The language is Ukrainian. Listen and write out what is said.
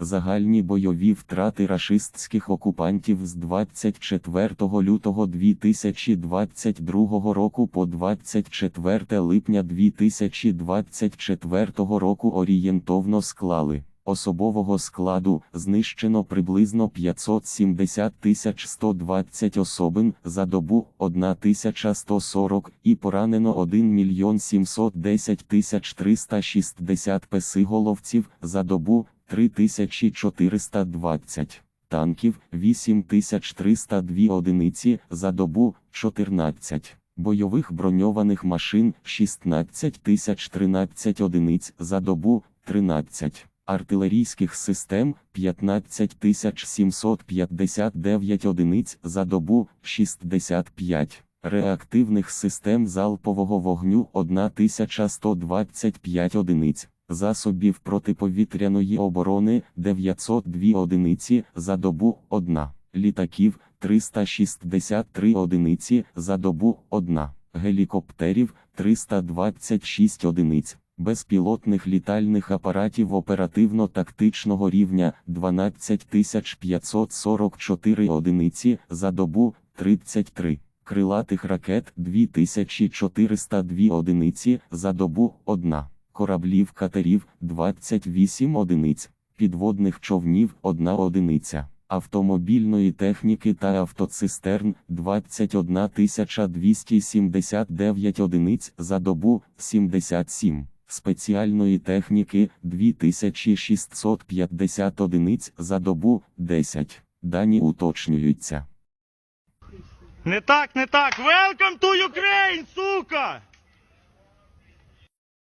Загальні бойові втрати рашистських окупантів з 24 лютого 2022 року по 24 липня 2024 року орієнтовно склали. Особового складу знищено приблизно 570 120 особин за добу 1140 і поранено 1 мільйон 710 360 песиголовців за добу 3420 танків 8302 одиниці за добу 14 бойових броньованих машин 16013 одиниць за добу 13 артилерійських систем 15759 одиниць за добу 65 реактивних систем залпового вогню 1125 одиниць засобів протиповітряної оборони 902 одиниці за добу 1, літаків 363 одиниці за добу 1, гелікоптерів 326 одиниць, безпілотних літальних апаратів оперативно-тактичного рівня 12544 одиниці за добу 33. Крилатих ракет 2402 одиниці за добу 1 кораблів катерів 28 одиниць, підводних човнів 1 одиниця, автомобільної техніки та автоцистерн 21 279 одиниць за добу 77, спеціальної техніки 2650 одиниць за добу 10. Дані уточнюються. Не так, не так. Welcome to Ukraine, сука!